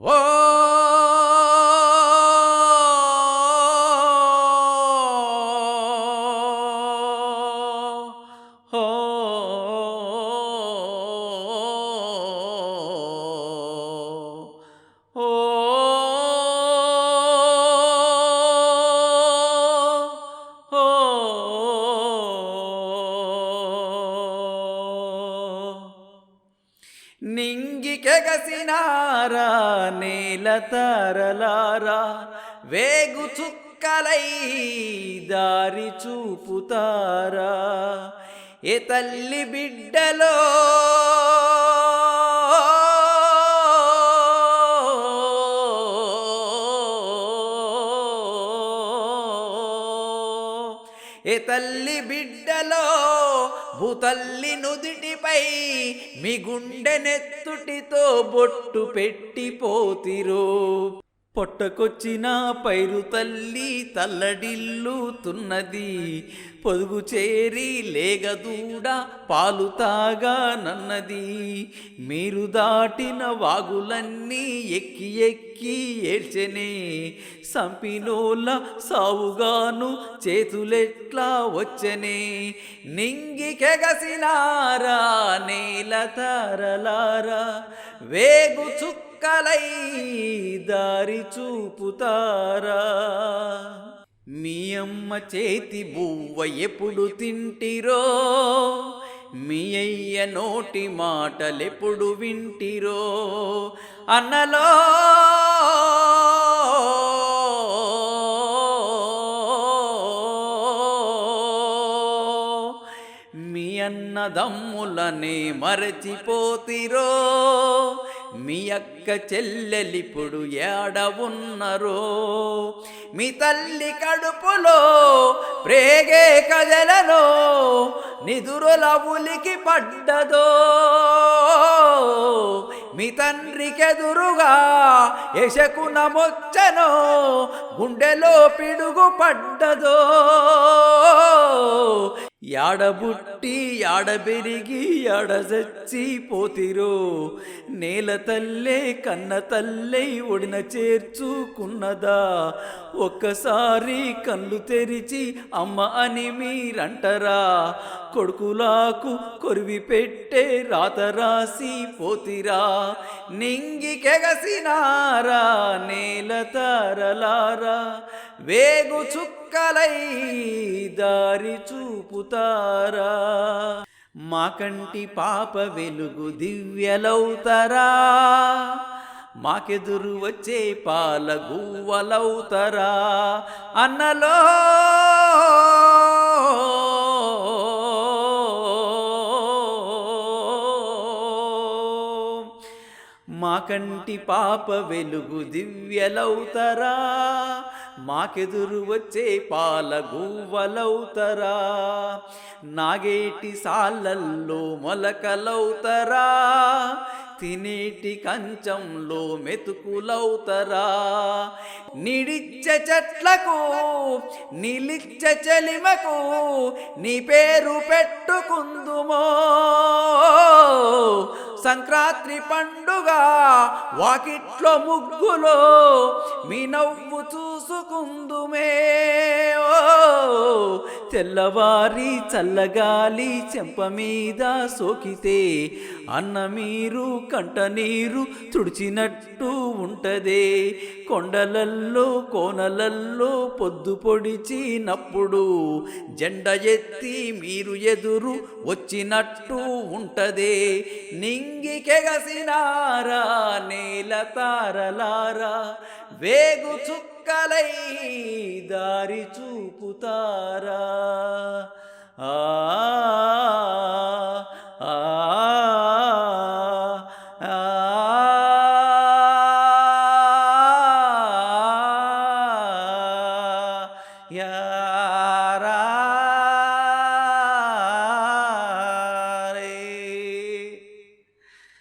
Whoa! నింగికెగసినారా నేల తరలారా వేగు చుక్కలై దారి చూపుతారా? ఏ తల్లి బిడ్డలో ఏ తల్లి బిడ్డలో భూతల్లి నుదిటిపై మీ గుండె నెత్తుటితో బొట్టు పెట్టిపోతిరో పొట్టకొచ్చిన పైరు తల్లి తల్లడిల్లుతున్నది. పొదుగు చేరి లేగదూడ పాలు తాగా నన్నది. మీరు దాటిన వాగులన్నీ ఎక్కి ఎక్కి ఏడ్చెనే. సంపినోళ్ళ సావుగాను చేతులెట్లా వచ్చనే. నింగికెగసినారా నేల తరలారా. వేగు చుక్కలై దారి చూపుతారా? మీ అమ్మ చేతి బువ్వ ఎప్పుడు తింటిరో? మీ అయ్య నోటి మాటలెప్పుడు వింటిరో? అన్నలో అన్నదమ్ములనే మరచిపోతిరో. మీ అక్క చెల్లెలిప్పుడు ఏడ ఉన్నరో. మీ తల్లి కడుపులో ప్రేగే కదలలో నిదురుల ఉలికి పడ్డదో. మీ తండ్రికెదురుగా యశకున మొచ్చనో గుండెలో పిడుగు పడ్డదో. యాడబుట్టి యాడబెరిగి యాడజచ్చి పోతిరో? నేల తల్లే కన్న తల్లై ఒడిన చేర్చుకున్నదా? ఒక్కసారి కళ్ళు తెరిచి అమ్మ అని మీరంటరా? కొడుకులాకు కొరివి పెట్టే రాత రాసి పోతిరా? నింగికెగసినారా నేల తరలారా? వేగు చుక్కలై దారి చూపుతారా? మా కంటి పాప వెలుగు దివ్యలవుతారా మాకెదురు వచ్చే పాల గువ్వలవుతారా అన్నలో మా కంటి పాప వెలుగు దివ్యలవుతరా మాకెదురు వచ్చే పాల గువ్వలవుతరా నాగేటి సాలల్లో మొలకలవుతరా తినేటి కంచంలో మెతుకులవుతరా నిడిచ్చ చెట్లకు నిలిచ్చ చలిమకు నీ పేరు పెట్టుకుందుమో. సంక్రాంతి పండుగ వాకిట్లో ముగ్గులో మీ నవ్వు చూసుకుందుమే. తెల్లవారి చల్లగాలి చెంప మీద సోకితే అన్న మీరు తుడిచినట్టు ఉంటదే. కొండలల్లో కోనలల్లో పొద్దు పొడిచినప్పుడు జెండ ఎత్తి మీరు ఎదురు వచ్చినట్టు ఉంటదే. నింగికెగసినారా నేల తారలారా వేగు చుక్కలై దారి చూపుతారా ఆ ఆ, ఆ, యా